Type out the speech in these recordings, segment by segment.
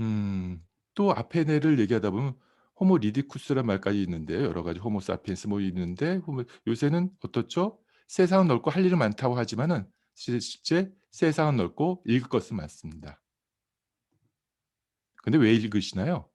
음. 또 아페네를 얘기하다 보면 호모 리디쿠스라는 말까지 있는데요. 여러 가지 호모 사피엔스 뭐 있는데 호모 요새는 어떻죠? 세상은 넓고 할 일은 많다고 하지만은 실 실제 세상은 넓고 읽을 것은 많습니다. 근데 왜 읽으시나요?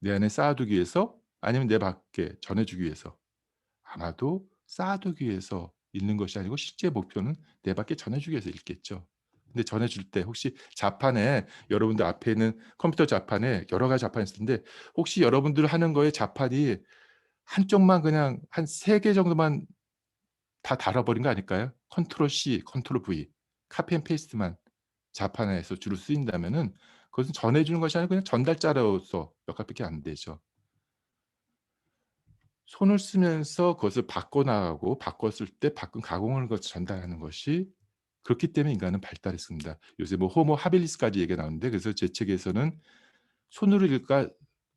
내 안에 쌓아두기 위해서 아니면 내 밖에 전해주기 위해서? 아마도 쌓아두기 위해서 읽는 것이 아니고 실제 목표는 내 밖에 전해주기 위해서 읽겠죠. 근데 전해줄 때 혹시 자판에 여러분들 앞에 있는 컴퓨터 자판에 여러 가지 자판이 있을 텐데 혹시 여러분들 하는 거에 자판이 한쪽만 그냥 한 3개 정도만 다 달아버린 거 아닐까요? 컨트롤 C, 컨트롤 V, 카피 앤 페이스트만 자판에서 주로 쓰인다면은 그것은 전해주는 것이 아니고 그냥 전달자로서 역할밖에 안 되죠. 손을 쓰면서 그것을 바꿔 나가고 바꿨을 때 바꾼 가공을 것 전달하는 것이 그렇기 때문에 인간은 발달했습니다. 요새 뭐 호모 하빌리스까지 얘기가 나오는데 그래서 제 책에서는 손으로 읽을까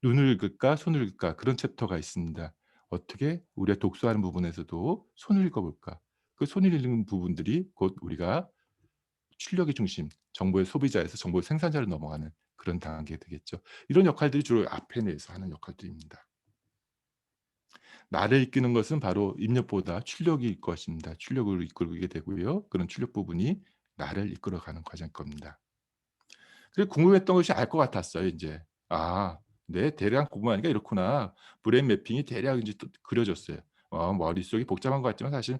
눈으로 읽을까 손으로 읽을까 그런 챕터가 있습니다. 어떻게 우리가 독서하는 부분에서도 손을 읽어볼까? 그 손을 읽는 부분들이 곧 우리가 출력의 중심, 정보의 소비자에서 정보의 생산자로 넘어가는 그런 단계가 되겠죠. 이런 역할들이 주로 아페네에서 하는 역할들입니다. 나를 이끄는 것은 바로 입력보다 출력일 것입니다. 출력을 이끌게 되고요. 그런 출력 부분이 나를 이끌어가는 과정일 겁니다. 그리고 궁금했던 것이 알 것 같았어요 인제. '아 네 대략 공부하니까 이렇구나.' 브레인 매핑이 대략 또 그려졌어요. 어 머릿속이 복잡한 것 같지만 사실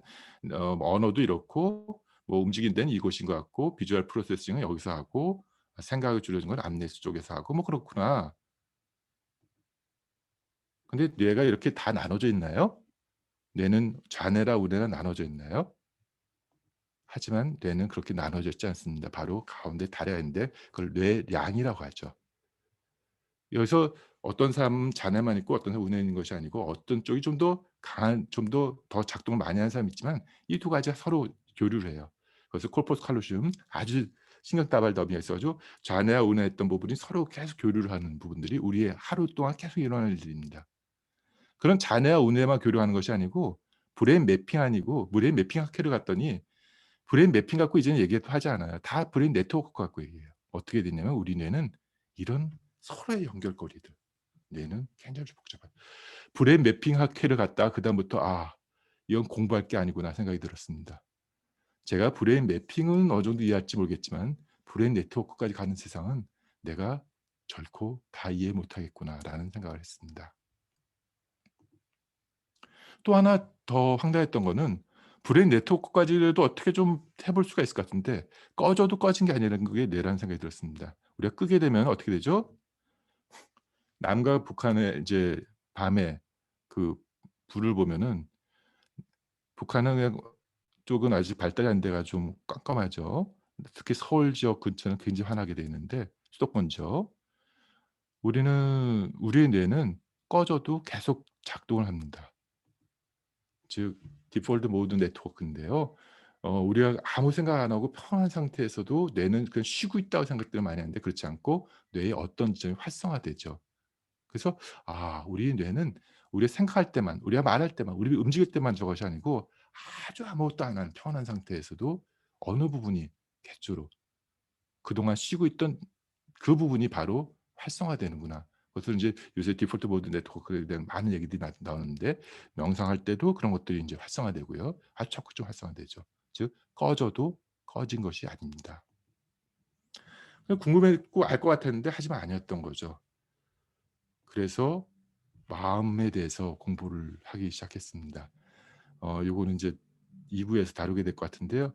어 언어도 이렇고 뭐 움직이는 데는 이곳인 것 같고 비주얼 프로세싱은 여기서 하고 생각을 줄여준 건 암내수 쪽에서 하고 뭐 그렇구나. 근데 뇌가 이렇게 다 나눠져 있나요? 뇌는 좌뇌라 우뇌라 나눠져 있나요? 하지만 뇌는 그렇게 나눠져 있지 않습니다. 바로 가운데 다리가 있는데 그걸 뇌량이라고 하죠. 여기서 어떤 사람은 좌뇌만 있고 어떤 사람은 있는 것이 아니고 어떤 쪽이 좀 더 강한 좀 더 더 작동을 많이 하는 사람이 있지만 이 두 가지가 서로 교류를 해요. 그래서 코르포스 칼로시움 아주 신경다발 가지고 좌뇌와 우뇌 했던 부분이 서로 계속 교류를 하는 부분들이 우리의 하루 동안 계속 일어나는 일들입니다. 그런 자네와 우네만 교류하는 것이 아니고 브레인 매핑 아니고 브레인 매핑 학회를 갔더니 브레인 매핑 갖고 이제는 얘기도 하지 않아요. 다 브레인 네트워크 갖고 얘기해요. 어떻게 됐냐면 우리 뇌는 이런 서로의 연결고리들. 뇌는 굉장히 복잡해요. 브레인 매핑 학회를 갔다가 그다음부터 '아 이건 공부할 게 아니구나.' 생각이 들었습니다. 제가 브레인 매핑은 어느 정도 이해할지 모르겠지만 '브레인 네트워크까지 가는 세상은 내가 결코 다 이해 못하겠구나.'라는 생각을 했습니다. 또 하나 더 황당했던 거는 브레인 네트워크까지라도 어떻게 좀 해볼 수가 있을 것 같은데 꺼져도 꺼진 게 아니라는 그게 뇌라는 생각이 들었습니다. 우리가 끄게 되면 어떻게 되죠? 남과 북한의 이제 밤에 그 불을 보면은 북한은 쪽은 아직 발달이 안 돼가 좀 깜깜하죠. 특히 서울 지역 근처는 굉장히 환하게 돼 있는데 수도권 지역. 우리는 우리의 뇌는 꺼져도 계속 작동을 합니다. 즉 디폴트 모드 네트워크인데요. 어 우리가 아무 생각 안 하고 편한 상태에서도 뇌는 그냥 쉬고 있다고 생각들을 많이 하는데 그렇지 않고 뇌의 어떤 지점이 활성화되죠. 그래서 아 우리 뇌는 우리가 생각할 때만 우리가 말할 때만 우리 움직일 때만 저것이 아니고 아주 아무것도 안 하는 편한 상태에서도 어느 부분이 개조로 그동안 쉬고 있던 그 부분이 바로 활성화되는구나. 그것을 인제 요새 디폴트 모드 네트워크에 대한 많은 얘기들이 나 나오는데 명상할 때도 그런 것들이 인제 활성화되고요. 아주 적극적으로 활성화되죠. 즉 꺼져도 꺼진 것이 아닙니다. 그 궁금했고 알 것 같았는데 하지만 아니었던 거죠. 그래서 마음에 대해서 공부를 하기 시작했습니다. 어 요거는 인제 2 부에서 다루게 될 것 같은데요.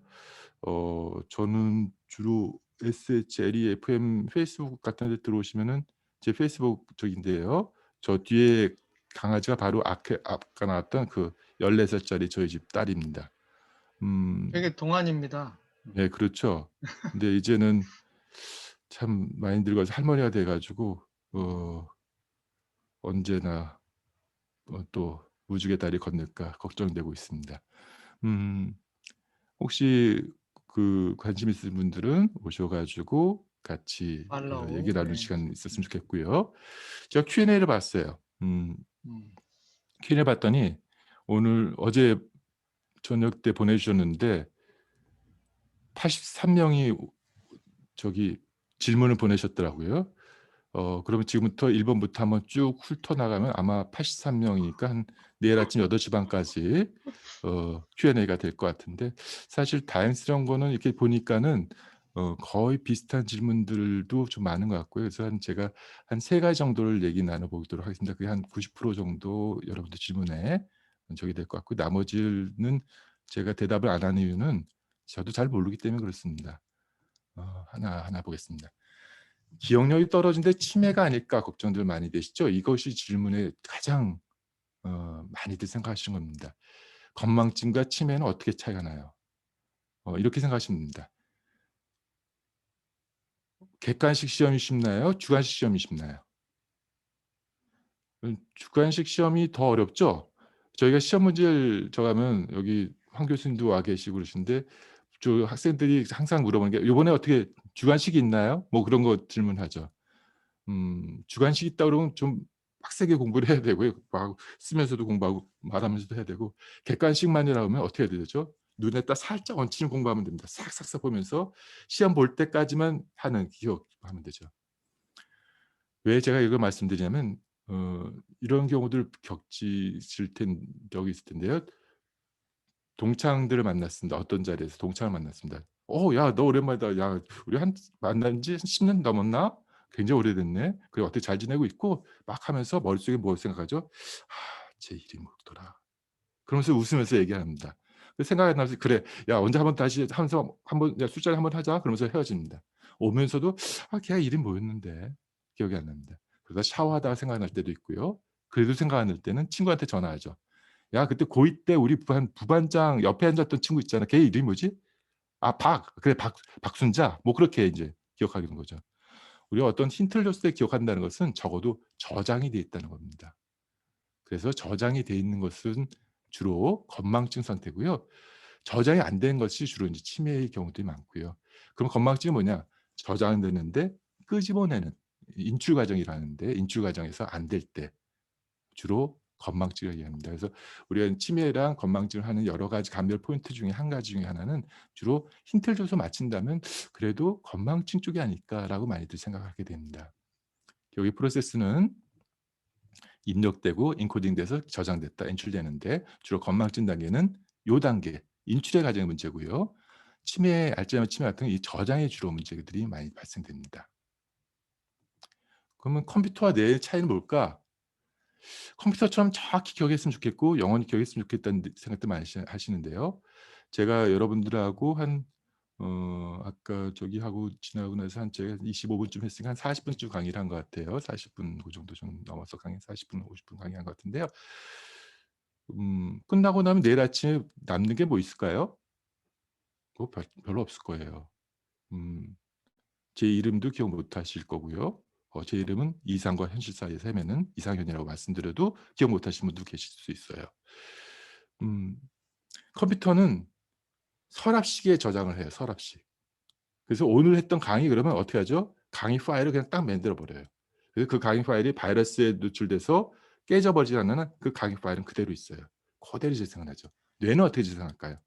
어 저는 주로 SHLE FM 페이스북 같은 데 들어오시면은 제 페이스북 저기인데요. 저 뒤에 강아지가 바로 아까 아까 나왔던 그 14 살짜리 저희 집 딸입니다. 음 되게 동안입니다. 네 그렇죠. 근데 이제는 참 많이 늙어서 할머니가 돼 가지고 어 언제나 어 또 무지개 다리 건널까 걱정되고 있습니다. 음 혹시 그 관심 있으신 분들은 오셔 가지고 같이 어 팔로우. 얘기 나눌 네. 시간 있었으면 좋겠고요. 제가 Q&A를 봤어요. 음 음. Q&A 봤더니 오늘 어제 저녁 때 보내 주셨는데 83 명이 저기 질문을 보내셨더라고요. 어 그러면 지금부터 1 번부터 한번 쭉 훑어나가면 아마 83 명이니까 한 내일 아침 8시 반까지 어 Q&A가 될 것 같은데 사실 다행스러운 거는 이렇게 보니까는 어 거의 비슷한 질문들도 좀 많은 것 같고요. 그래서 한 제가 한 3 가지 정도를 얘기 나눠 보도록 하겠습니다. 그게 한 90% 정도 여러분들 질문에 저기 될것 같고 나머지는 제가 대답을 안 하는 이유는 저도 잘 모르기 때문에 그렇습니다. 어 하나하나 보겠습니다. 기억력이 떨어진데 치매가 아닐까 걱정들 많이 되시죠? 이것이 질문의 가장 어 많이들 생각하시는 겁니다. 건망증과 치매는 어떻게 차이가 나요? 어 이렇게 생각하시면 됩니다. 객관식 시험이 쉽나요? 주관식 시험이 쉽나요? 음 주관식 시험이 더 어렵죠? 저희가 시험 문제를 정하면 여기 황 교수님도 와 계시고 그러신데 저 학생들이 항상 물어보는 게 "요번에 어떻게 주관식이 있나요?" 뭐 그런 거 질문하죠. 음 주관식 있다 그러면 좀 빡세게 공부를 해야 되고요. 막 쓰면서도 공부하고 말하면서도 해야 되고 객관식만이라 면 어떻게 해야 되죠? 눈에다 살짝 얹히는 공부하면 됩니다. 싹싹싹 보면서 시험 볼 때까지만 하는 기억하면 되죠. 왜 제가 이걸 말씀드리냐면 어 이런 경우들 겪으실 텐 적이 있을 텐데요. 동창들을 만났습니다. 어떤 자리에서 동창을 만났습니다. "어 야 너 오랜만이다. 야 우리 한 만난 지 10년 넘었나? 굉장히 오래됐네. 그래 어떻게 잘 지내고 있고?" 막 하면서 머릿속에 뭘 생각하죠? '아 쟤 이름이 뭐더라.' 그러면서 웃으면서 얘기합니다. 그 생각이 나면서 "그래. 야 언제 한번 다시 하면서 한번 야 술자리 한번 하자." 그러면서 헤어집니다. 오면서도 '아 걔 이름이 뭐였는데.' 기억이 안 납니다. 그러다 샤워하다가 생각날 때도 있고요. 그래도 생각 안날 때는 친구한테 전화하죠. "야 그때 고2 때 우리 반 부반장 옆에 앉았던 친구 있잖아. 걔 이름이 뭐지? 아 박. 그래 박 박순자." 뭐 그렇게 인제 기억하게 된 거죠. 우리가 어떤 힌트를 줬을 때 기억한다는 것은 적어도 저장이 돼 있다는 겁니다. 그래서 저장이 돼 있는 것은 주로 건망증 상태고요. 저장이 안 된 것이 주로 인제 치매의 경우들이 많고요. 그럼 건망증이 뭐냐? 저장되는데 끄집어내는 인출 과정이라는데 인출 과정에서 안 될 때 주로 건망증을 얘기합니다. 그래서 우리가 치매랑 건망증을 하는 여러 가지 감별 포인트 중에 한 가지 중에 하나는 주로 힌트를 줘서 맞힌다면 '그래도 건망증 쪽이 아닐까.'라고 많이들 생각하게 됩니다. 여기 프로세스는 입력되고 인코딩돼서 저장됐다 인출되는데 주로 건망증 단계는 요 단계 인출의 과정의 문제고요. 치매, 알츠하이머 치매 같은 이 저장의 주로 문제들이 많이 발생됩니다. 그러면 컴퓨터와 뇌의 차이는 뭘까? 컴퓨터처럼 정확히 기억했으면 좋겠고 영원히 기억했으면 좋겠다는 생각도 많이 하시 하시는데요. 제가 여러분들하고 한 어 아까 저기 하고 지나고 나서 한 제가 25 분쯤 했으니까 한 40 분쯤 강의를 한 것 같아요. 40분 그 정도 좀 넘어서 강의 40 분, 50분 강의한 것 같은데요. 음 끝나고 나면 내일 아침에 남는 게 뭐 있을까요? 뭐별 별로 없을 거예요. 음 제 이름도 기억 못 하실 거고요. 어 제 이름은 이상과 현실 사이에서 헤매는 이상현이라고 말씀드려도 기억 못 하시는 분도 계실 수 있어요. 음 컴퓨터는 서랍식에 저장을 해요, 서랍식. 그래서 오늘 했던 강의 그러면 어떻게 하죠? 강의 파일을 그냥 딱 만들어 버려요. 그래서 그 강의 파일이 바이러스에 노출돼서 깨져버리지 않는 한그 강의 파일은 그대로 있어요. 고대로 재생을 하죠. 뇌는 어떻게 재생할까요?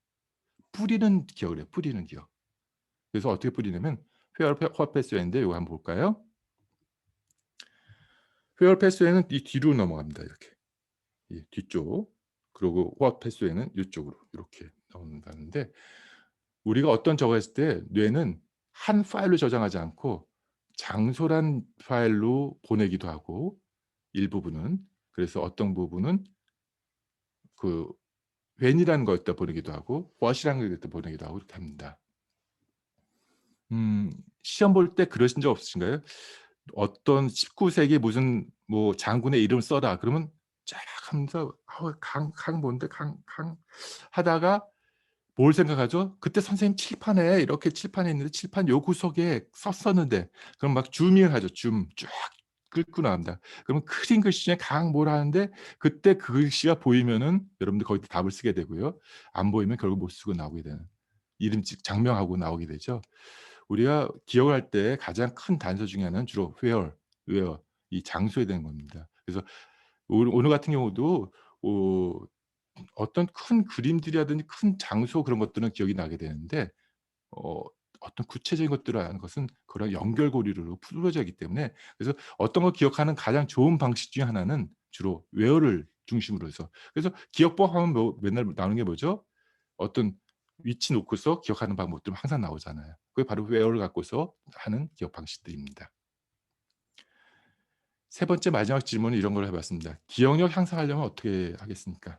뿌리는 기억을 해요, 뿌리는 기억. 그래서 어떻게 뿌리냐면 what passway인데 요거 한번 볼까요? 회열 패스웨이는 이 뒤로 넘어갑니다, 이렇게. 이 뒤쪽. 그리고 what 패스웨이는 요쪽으로 이렇게 넘어간다는데 우리가 어떤 저거 했을 때 뇌는 한 파일로 저장하지 않고 장소란 파일로 보내기도 하고 일부분은 그래서 어떤 부분은 그 when이라는 거에다 보내기도 하고 what이라는 거에다 보내기도 하고 이렇게 합니다. 음 시험 볼 때 그러신 적 없으신가요? 어떤 19세기 무슨 뭐 장군의 이름을 써라 그러면 쫙 하면서 강 강 뭔데 강 강 하다가 뭘 생각하죠? 그때 선생님 칠판에 이렇게 칠판에 있는데 칠판 요 구석에 썼었는데 그럼 막 줌인 하죠. 줌 쫙 긁고 나옵니다. 그러면 크린 글씨 중에 강 뭐라 하는데 그때 그 글씨가 보이면은 여러분들 거기다 답을 쓰게 되고요. 안 보이면 결국 못 쓰고 나오게 되는 이름 지 장명하고 나오게 되죠. 우리가 기억을 할 때 가장 큰 단서 중에 하나는 주로 where, where 이 장소에 대한 겁니다. 그래서 오늘 같은 경우도 어 어떤 큰 그림들이라든지 큰 장소 그런 것들은 기억이 나게 되는데 어 어떤 구체적인 것들을 아는 것은 그런 연결고리로 풀어져야 하기 때문에 그래서 어떤 걸 기억하는 가장 좋은 방식 중에 하나는 주로 외어를 중심으로 해서 그래서 기억법 하면 뭐 맨날 나오는 게 뭐죠? 어떤 위치 놓고서 기억하는 방법들 항상 나오잖아요. 그게 바로 외어를 갖고서 하는 기억 방식들입니다. 세 번째 마지막 질문은 이런 걸 해 봤습니다. 기억력 향상하려면 어떻게 하겠습니까?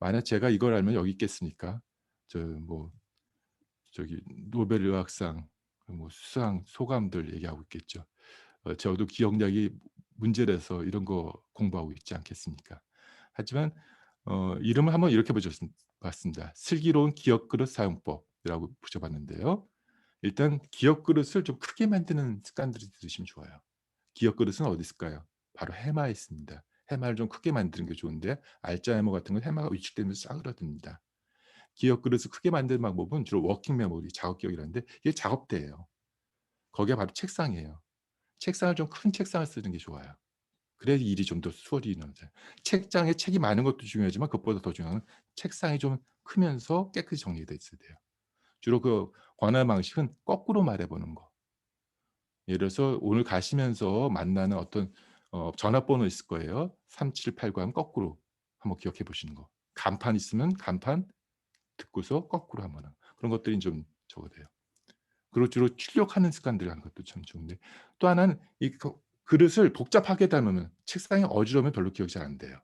만약 제가 이걸 알면 여기 있겠습니까? 저 뭐 저기 노벨 의학상 뭐 수상 소감들 얘기하고 있겠죠. 어 저도 기억력이 문제라서 이런 거 공부하고 있지 않겠습니까? 하지만 어 이름을 한번 이렇게 봤습니다. 슬기로운 기억 그릇 사용법이라고 붙여 봤는데요. 일단 기억 그릇을 좀 크게 만드는 습관들을 들이시면 좋아요. 기억 그릇은 어디 있을까요? 바로 해마에 있습니다. 해마를 좀 크게 만드는 게 좋은데 알츠하이머 같은 건 해마가 위축되면서 싸그라듭니다. 기억 그릇을 크게 만드는 방법은 주로 워킹 메모리, 작업 기억이라는데 이게 작업대예요. 거기가 바로 책상이에요. 책상을 좀 큰 책상을 쓰는 게 좋아요. 그래야 일이 좀 더 수월해지는 책장에 책이 많은 것도 중요하지만 그것보다 더 중요한 건 책상이 좀 크면서 깨끗이 정리돼 있어야 돼요. 주로 그 권하는 방식은 거꾸로 말해 보는 거. 예를 들어서 오늘 가시면서 만나는 어떤 어 전화번호 있을 거예요. 3789 하면 거꾸로 한번 기억해 보시는 거. 간판 있으면 간판 듣고서 거꾸로 한번 그런 것들이 좀 적어야 돼요. 그리고 주로 출력하는 습관들 하는 것도 참 좋은데 또 하나는 이그 그릇을 복잡하게 담으면 책상이 어지러우면 별로 기억이 잘 안 돼요.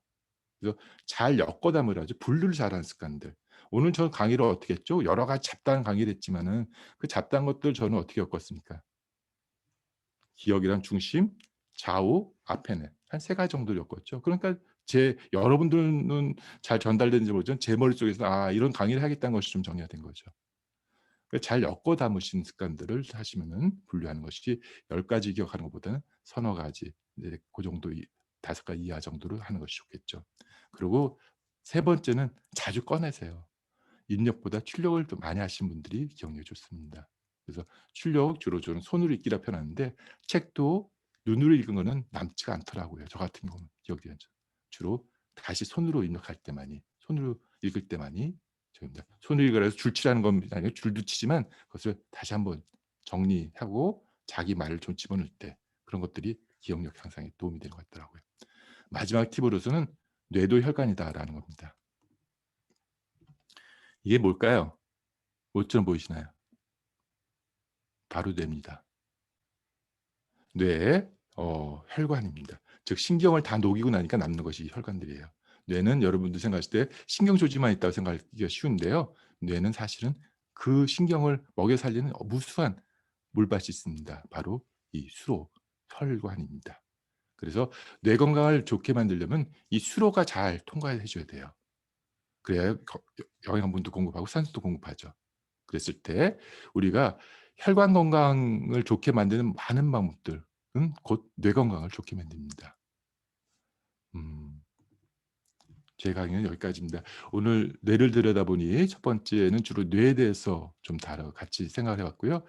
그래서 잘 엮어 담으라죠. 분류를 잘하는 습관들. 오늘 저 강의를 어떻게 했죠? 여러 가지 잡다한 강의를 했지만은 그 잡다한 것들 저는 어떻게 엮었습니까? 기억이란 중심, 좌우, 앞에는 한 세 가지 정도 엮었죠. 그러니까 제 여러분들은 잘 전달되는지 모르지만 제 머릿속에서 '아 이런 강의를 하겠다는 것이 좀 정리가 된 거죠. 그잘 엮어 담으시는 습관들을 하시면은 분류하는 것이 10 가지 기억하는 것보다는 서너 가지 이제 고 정도 이5 가지 이하 정도로 하는 것이 좋겠죠. 그리고 세 번째는 자주 꺼내세요. 입력보다 출력을 좀 많이 하시는 분들이 기억력이 좋습니다. 그래서 출력 주로 저는 손으로 읽기라 편한데 책도 눈으로 읽은 거는 남지가 않더라고요. 저 같은 경우는 기억이 안 죠. 주로 다시 손으로 입력할 때만이 손으로 읽을 때만이 저입니다. 손으로 읽으라 해서 줄치라는 건 아니고 줄도 치지만 그것을 다시 한번 정리하고 자기 말을 좀 집어넣을 때 그런 것들이 기억력 향상에 도움이 되는 것 같더라고요. 마지막 팁으로서는 뇌도 혈관이다라는 겁니다. 이게 뭘까요? 뭐처럼 보이시나요? 바로 뇌입니다. 뇌의 어 혈관입니다. 즉 신경을 다 녹이고 나니까 남는 것이 혈관들이에요. 뇌는 여러분들 생각하실 때 신경 조직만 있다고 생각하기가 쉬운데요. 뇌는 사실은 그 신경을 먹여 살리는 어 무수한 물밭이 있습니다. 바로 이 수로, 혈관입니다. 그래서 뇌 건강을 좋게 만들려면 이 수로가 잘 통과해 줘야 돼요. 그래야 거 영양분도 공급하고 산소도 공급하죠. 그랬을 때 우리가 혈관 건강을 좋게 만드는 많은 방법들은 곧 뇌 건강을 좋게 만듭니다. 음. 제 강의는 여기까지입니다. 오늘 뇌를 들여다보니 첫 번째는 주로 뇌에 대해서 좀 다뤄 같이 생각을 해 봤고요.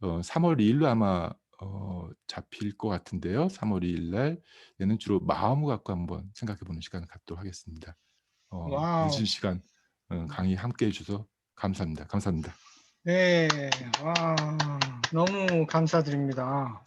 어 3월 2 일로 아마 어 잡힐 것 같은데요. 3월 2일 날 얘는 주로 마음을 갖고 한번 생각해 보는 시간을 갖도록 하겠습니다. 어 와우. 늦은 시간 어 강의 함께 해 주셔서 감사합니다. 감사합니다. 네. 와 너무 감사드립니다.